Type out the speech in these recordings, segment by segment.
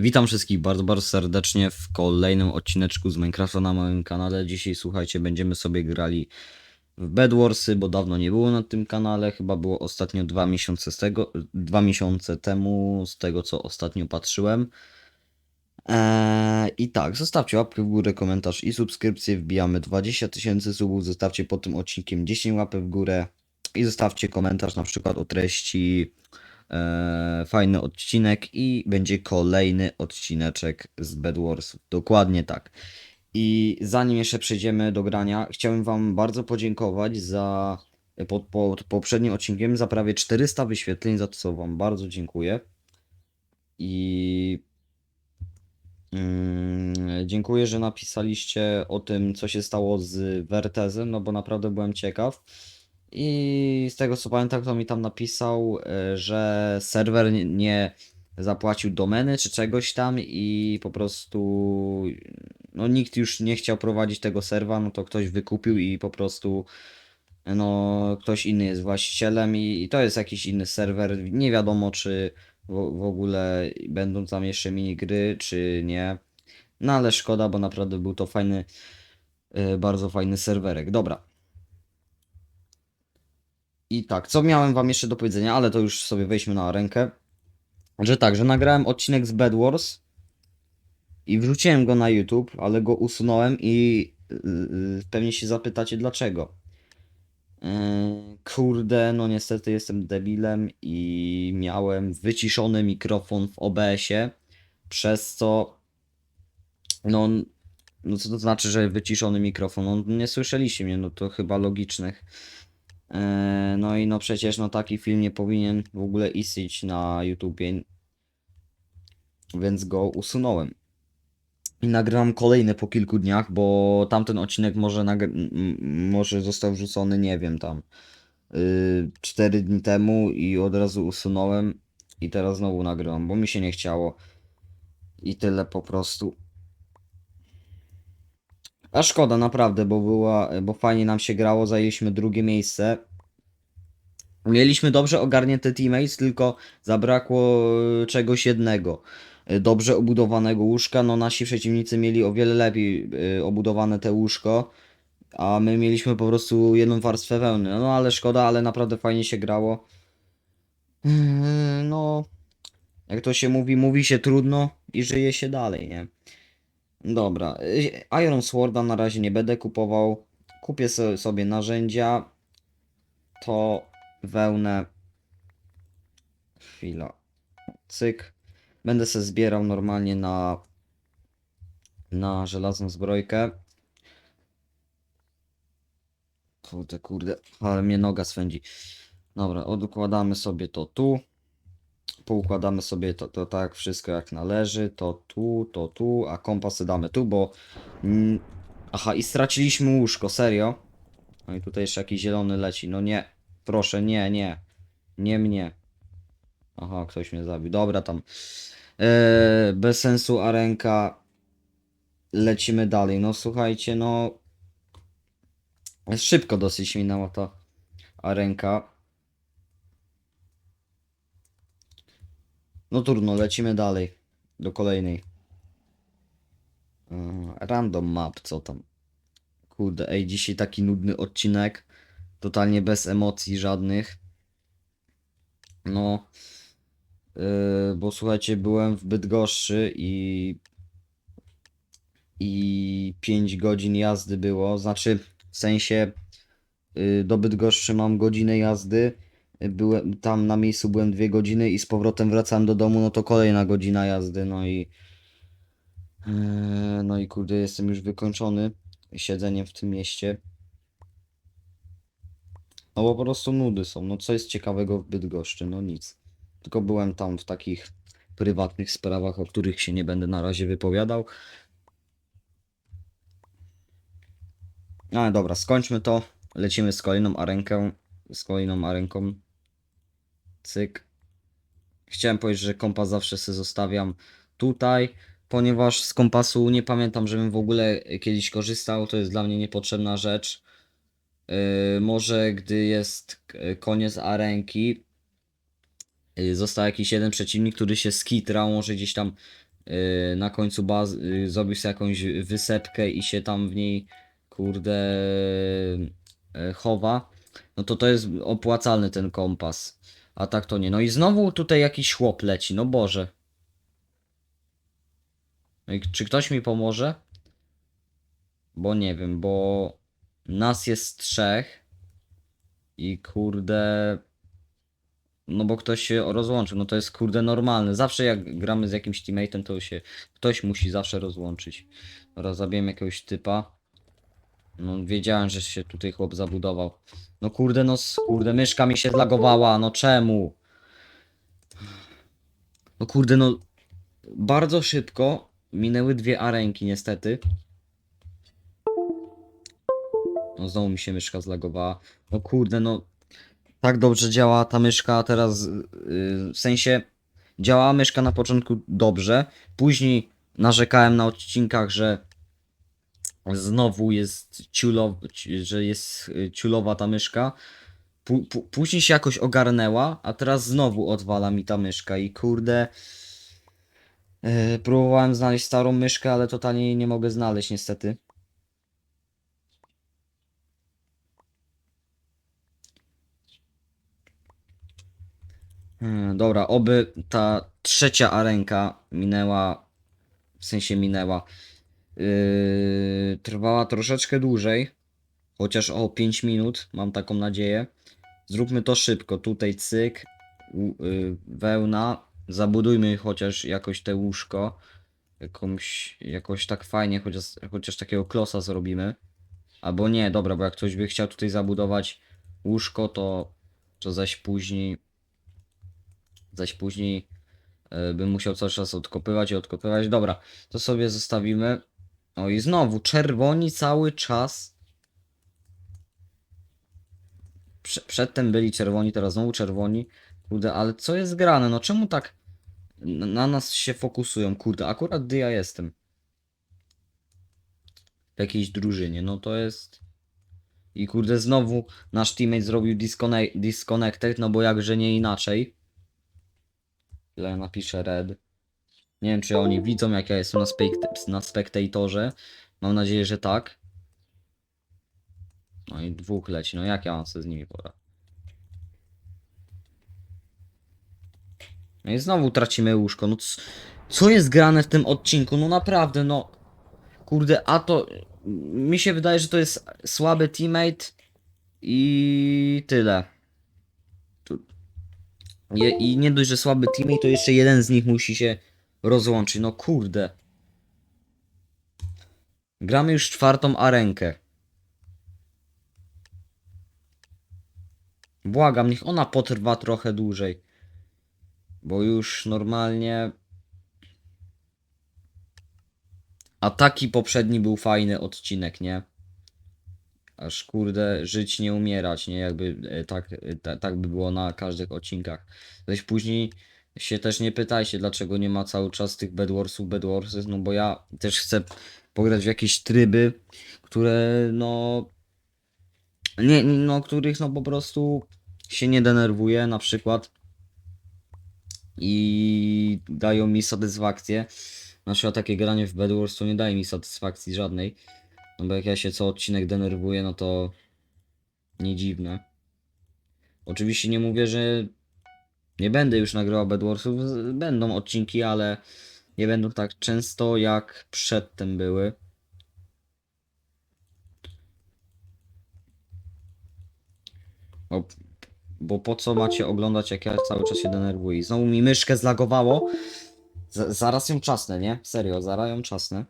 Witam wszystkich bardzo, bardzo serdecznie w kolejnym odcineczku z Minecrafta na moim kanale. Dzisiaj słuchajcie, będziemy sobie grali w Bedwarsy, bo dawno nie było na tym kanale. Chyba było ostatnio dwa miesiące z tego, dwa miesiące temu, z tego co ostatnio patrzyłem. Eee, I tak, zostawcie łapkę w górę, komentarz i subskrypcję. Wbijamy 20 tysięcy subów. Zostawcie pod tym odcinkiem 10 łapek w górę i zostawcie komentarz na przykład o treści e, fajny odcinek i będzie kolejny odcineczek z Bedwarsów. Dokładnie tak. I zanim jeszcze przejdziemy do grania, chciałem Wam bardzo podziękować za pod, pod poprzednim odcinkiem za prawie 400 wyświetleń, za co Wam bardzo dziękuję. I mm, dziękuję, że napisaliście o tym, co się stało z Wertezem, no bo naprawdę byłem ciekaw. I z tego co pamiętam, kto mi tam napisał, e, że serwer nie- nie zapłacił domeny czy czegoś tam i po prostu no nikt już nie chciał prowadzić tego serwa, no to ktoś wykupił i po prostu no ktoś inny jest właścicielem i, i to jest jakiś inny serwer. Nie wiadomo czy w, w ogóle będą tam jeszcze minigry czy nie. No ale szkoda, bo naprawdę był to fajny, e, bardzo fajny serwerek. Dobra. I tak, co miałem wam jeszcze do powiedzenia, ale to już sobie weźmy na rękę. Że tak, że nagrałem odcinek z Bed Wars i wrzuciłem go na YouTube, ale go usunąłem i yy, pewnie się zapytacie dlaczego. Yy, kurde, no niestety jestem debilem i miałem wyciszony mikrofon w OBS-ie, przez co no, no co to znaczy, że wyciszony mikrofon? No nie słyszeliście mnie, no to chyba logicznych. Eee, No i no przecież no taki film nie powinien w ogóle istnieć na YouTubie, więc go usunąłem. I nagrywam kolejny po kilku dniach, bo tamten odcinek może, może został wrzucony, nie wiem, tam yy, 4 dni temu i od razu usunąłem i teraz znowu nagrywam, bo mi się nie chciało. I tyle po prostu. A szkoda naprawdę, bo była, bo fajnie nam się grało, zajęliśmy drugie miejsce. Mieliśmy dobrze ogarnięte teammates, tylko zabrakło e, czegoś jednego. E, Dobrze obudowanego łóżka, no nasi przeciwnicy mieli o wiele lepiej e, obudowane te łóżko, a my mieliśmy po prostu jedną warstwę wełny. No ale szkoda, ale naprawdę fajnie się grało. Yy, No, jak to się mówi, mówi się trudno i żyje się dalej, nie? Dobra, Iron Sworda na razie nie będę kupował. Kupię so- sobie narzędzia. To wełnę. Chwila. Cyk. Będę sobie zbierał normalnie na na żelazną zbrojkę. Kurde, kurde, ale mnie noga swędzi. Dobra, odkładamy sobie to tu. Poukładamy sobie to, to tak wszystko jak należy. To tu, to tu, a kompasy damy tu, bo... Mm, aha, i straciliśmy łóżko, serio? No i tutaj jeszcze jakiś zielony leci. No nie, proszę, nie, nie. Nie mnie. Aha, ktoś mnie zabił. Dobra, tam. Eee, bez sensu arenka. Lecimy dalej. No słuchajcie, no. Szybko dosyć minęła ta arenka. No trudno, lecimy dalej. Do kolejnej. Yy, Random map, co tam? Kurde, ej, dzisiaj taki nudny odcinek. Totalnie bez emocji żadnych. No. Yy, bo słuchajcie, byłem w Bydgoszczy i. I 5 godzin jazdy było. Znaczy, w sensie. Yy, do Bydgoszczy mam godzinę jazdy. Byłem tam na miejscu byłem dwie godziny i z powrotem wracałem do domu, no to kolejna godzina jazdy, no i. Yy, No i kurde, jestem już wykończony siedzeniem w tym mieście. No bo po prostu nudy są. No co jest ciekawego w Bydgoszczy? No nic. Tylko byłem tam w takich prywatnych sprawach, o których się nie będę na razie wypowiadał. Ale dobra, skończmy to. Lecimy z kolejną arenką. Z kolejną arenką. Cyk. Chciałem powiedzieć, że kompas zawsze sobie zostawiam tutaj, ponieważ z kompasu nie pamiętam, żebym w ogóle kiedyś korzystał. To jest dla mnie niepotrzebna rzecz. Yy, może gdy jest koniec arenki, yy, został jakiś jeden przeciwnik, który się skitrał, może gdzieś tam yy, na końcu bazy, zrobił sobie jakąś wysepkę i się tam w niej, kurde, chowa, no to to jest opłacalny ten kompas. A tak to nie. No i znowu tutaj jakiś chłop leci, no Boże. No czy ktoś mi pomoże? Bo nie wiem, bo nas jest trzech i kurde. No bo ktoś się rozłączył, no to jest kurde normalne. Zawsze jak gramy z jakimś teammate'em, to się ktoś musi zawsze rozłączyć. Dobra, zabiłem jakiegoś typa. No wiedziałem, że się tutaj chłop zabudował. No kurde, no kurde, myszka mi się zlagowała, no czemu? No kurde, no bardzo szybko minęły dwie arenki niestety. No znowu mi się myszka zlagowała. No kurde, no tak dobrze działa ta myszka teraz yy, w sensie działała myszka na początku dobrze, później narzekałem na odcinkach, że znowu jest ciulow, ci- że jest y, ciulowa ta myszka. Pó- później się jakoś ogarnęła, a teraz znowu odwala mi ta myszka i kurde. Yy, próbowałem znaleźć starą myszkę, ale totalnie jej nie mogę znaleźć niestety. Dobra, oby ta trzecia arenka minęła, w sensie minęła, yy, trwała troszeczkę dłużej, chociaż o 5 minut, mam taką nadzieję. Zróbmy to szybko, tutaj cyk, yy, wełna, zabudujmy chociaż jakoś te łóżko, jakąś, jakoś tak fajnie, chociaż, chociaż takiego klosa zrobimy. Albo nie, dobra, bo jak ktoś by chciał tutaj zabudować łóżko, to, to zaś później zaś później e, bym musiał cały czas odkopywać i odkopywać. Dobra, to sobie zostawimy. O i znowu czerwoni cały czas. Prze przedtem byli czerwoni, teraz znowu czerwoni. Kurde, ale co jest grane? No czemu tak na nas się fokusują? Kurde, akurat gdy ja jestem w jakiejś drużynie, no to jest... I kurde, znowu nasz teammate zrobił disconnect disconnected, no bo jakże nie inaczej. Ile napiszę red. Nie wiem, czy oni widzą, jak ja jestem na, spekt na spektatorze. Mam nadzieję, że tak. No i dwóch leci. No jak ja mam sobie z nimi pora? No i znowu tracimy łóżko. No co jest grane w tym odcinku? No naprawdę, no. Kurde, a to... Mi się wydaje, że to jest słaby teammate. I tyle. Je, I nie dość, że słaby teammate, to jeszcze jeden z nich musi się rozłączyć. No kurde. Gramy już czwartą arenkę. Błagam, niech ona potrwa trochę dłużej. Bo już normalnie. A taki poprzedni był fajny odcinek, nie? Aż kurde, żyć nie umierać, nie? Jakby e, tak, e, ta, tak by było na każdych odcinkach. Zaś później się też nie pytajcie, dlaczego nie ma cały czas tych Bedwarsów, Bedwarsów, no bo ja też chcę pograć w jakieś tryby, które no. Nie, no, których no po prostu się nie denerwuję, na przykład. I dają mi satysfakcję. Na przykład takie granie w Bed Wars to nie daje mi satysfakcji żadnej. No bo jak ja się co odcinek denerwuję, no to nie dziwne. Oczywiście nie mówię, że nie będę już nagrywał Bed Warsów. Z- Będą odcinki, ale nie będą tak często jak przedtem były. Bo, bo po co macie oglądać jak ja cały czas się denerwuję? Znowu mi myszkę zlagowało. Z zaraz ją czasnę, nie? Serio, zaraz ją czasnę.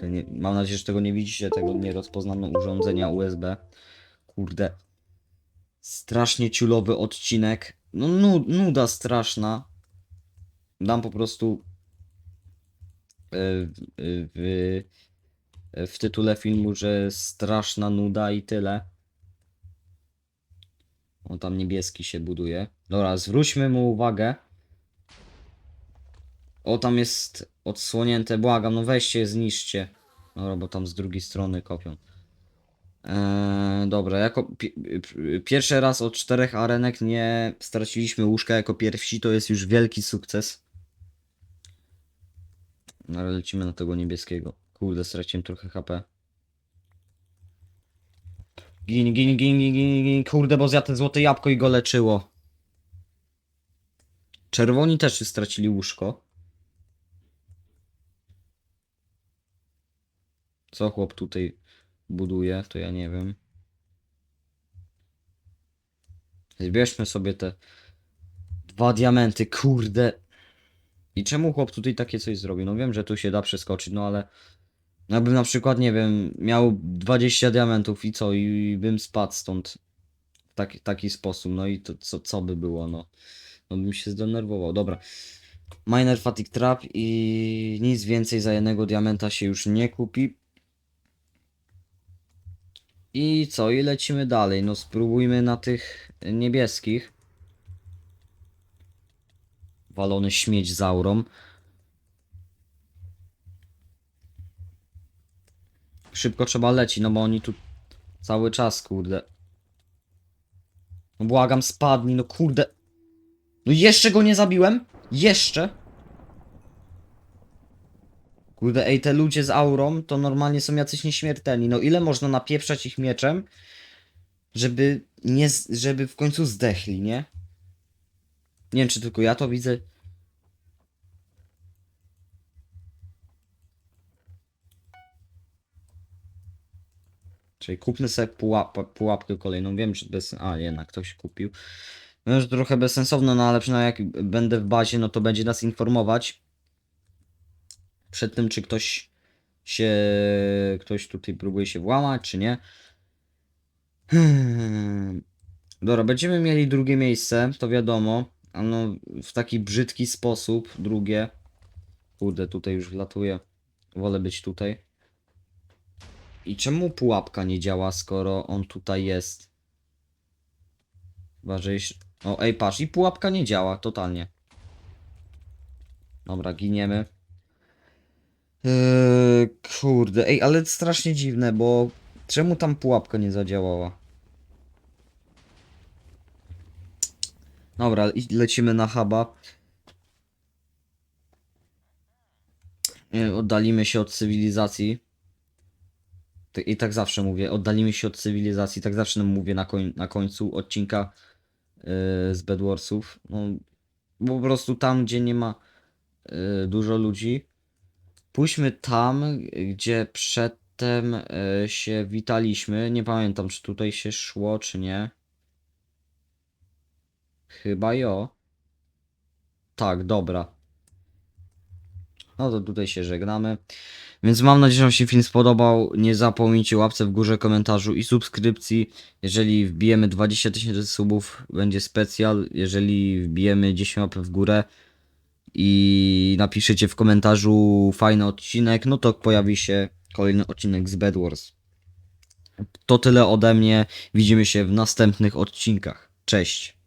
Kurde, nie, mam nadzieję, że tego nie widzicie, tego nie rozpoznano urządzenia USB. Kurde. Strasznie ciulowy odcinek. No nu nuda straszna. Dam po prostu e, w, w, w tytule filmu, że straszna nuda i tyle. On tam niebieski się buduje. Dobra, zwróćmy mu uwagę. O, tam jest odsłonięte, błagam, no weźcie, zniszcie. Dobra, bo tam z drugiej strony kopią. Eee, dobra, jako pi pi- pierwszy raz od czterech arenek nie straciliśmy łóżka jako pierwsi, to jest już wielki sukces. No ale lecimy na tego niebieskiego. Kurde, straciłem trochę HP. Gin, gin, gin, gin, gin, gin. Kurde, bo zjadł te złote jabłko i go leczyło. Czerwoni też stracili łóżko. Co chłop tutaj buduje, to ja nie wiem. Zbierzmy sobie te dwa diamenty, kurde. I czemu chłop tutaj takie coś zrobił? No wiem, że tu się da przeskoczyć, no ale jakbym na przykład, nie wiem, miał 20 diamentów i co, i bym spadł stąd w taki, taki sposób, no i to co, co by było, no. No bym się zdenerwował, dobra. Miner Fatigue Trap i nic więcej za jednego diamenta się już nie kupi. I co? I lecimy dalej. No spróbujmy na tych niebieskich. Walony śmieć z aurą. Szybko trzeba lecieć, no bo oni tu cały czas, kurde. No błagam, spadnij, no kurde. No jeszcze go nie zabiłem? Jeszcze? Kurde, ej, te ludzie z aurą to normalnie są jacyś nieśmiertelni. No ile można napieprzać ich mieczem, żeby nie, żeby w końcu zdechli, nie? Nie wiem, czy tylko ja to widzę. Czyli kupmy sobie pułap pułapkę kolejną. Wiem, że bez... A, jednak ktoś kupił. No, że trochę bezsensowne, no ale przynajmniej jak będę w bazie, no to będzie nas informować przed tym, czy ktoś się, ktoś tutaj próbuje się włamać, czy nie. Hmm. Dobra, będziemy mieli drugie miejsce, to wiadomo. A no, w taki brzydki sposób, drugie. Kurde, tutaj już wlatuję. Wolę być tutaj. I czemu pułapka nie działa, skoro on tutaj jest? Chyba, że. O, ej, patrz, i pułapka nie działa, totalnie. Dobra, giniemy. Eee, kurde, ej, ale strasznie dziwne, bo czemu tam pułapka nie zadziałała? Dobra, lecimy na huba. E, Oddalimy się od cywilizacji. I tak zawsze mówię, oddalimy się od cywilizacji, tak zawsze mówię na, koń, na końcu odcinka yy, z Bedwarsów. No, po prostu tam, gdzie nie ma yy, dużo ludzi, pójdźmy tam, gdzie przedtem yy, się witaliśmy. Nie pamiętam, czy tutaj się szło, czy nie. Chyba jo. Tak, dobra. No to tutaj się żegnamy. Więc mam nadzieję, że Wam się film spodobał. Nie zapomnijcie łapce w górze, komentarzu i subskrypcji. Jeżeli wbijemy 20 tysięcy subów, będzie specjal. Jeżeli wbijemy 10 łapek w górę i napiszecie w komentarzu fajny odcinek, no to pojawi się kolejny odcinek z Bed Wars. To tyle ode mnie. Widzimy się w następnych odcinkach. Cześć.